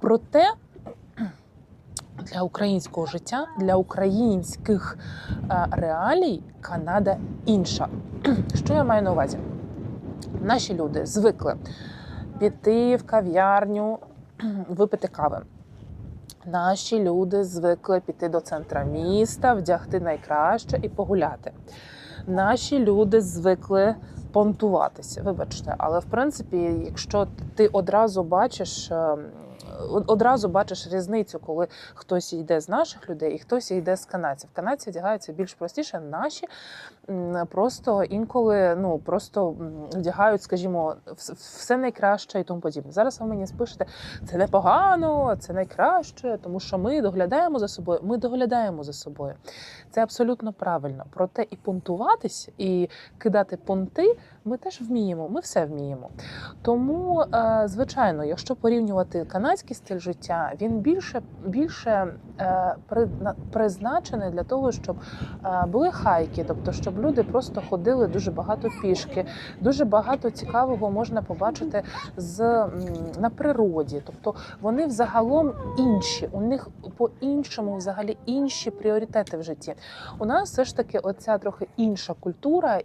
Проте для українського життя, для українських е, реалій Канада інша. Що я маю на увазі? Наші люди звикли піти в кав'ярню, випити кави. Наші люди звикли піти до центра міста, вдягти найкраще і погуляти. Наші люди звикли понтуватися. Вибачте, але в принципі, якщо ти одразу бачиш. Одразу бачиш різницю, коли хтось йде з наших людей і хтось йде з канадців. Канадці вдягаються більш простіше. Наші просто інколи ну просто вдягають, скажімо, все найкраще і тому подібне. Зараз ви мені спишете, це непогано, це найкраще, тому що ми доглядаємо за собою. Ми доглядаємо за собою. Це абсолютно правильно. Проте і понтуватись, і кидати понти ми теж вміємо. Ми все вміємо. Тому, е, звичайно, якщо порівнювати канадський стиль життя, він більше більше е, призначений для того, щоб е, були хайки, тобто щоб люди просто ходили дуже багато пішки. Дуже багато цікавого можна побачити з на природі. Тобто вони взагалом інші. У них по-іншому взагалі інші пріоритети в житті. У нас все ж таки оця трохи інша культура,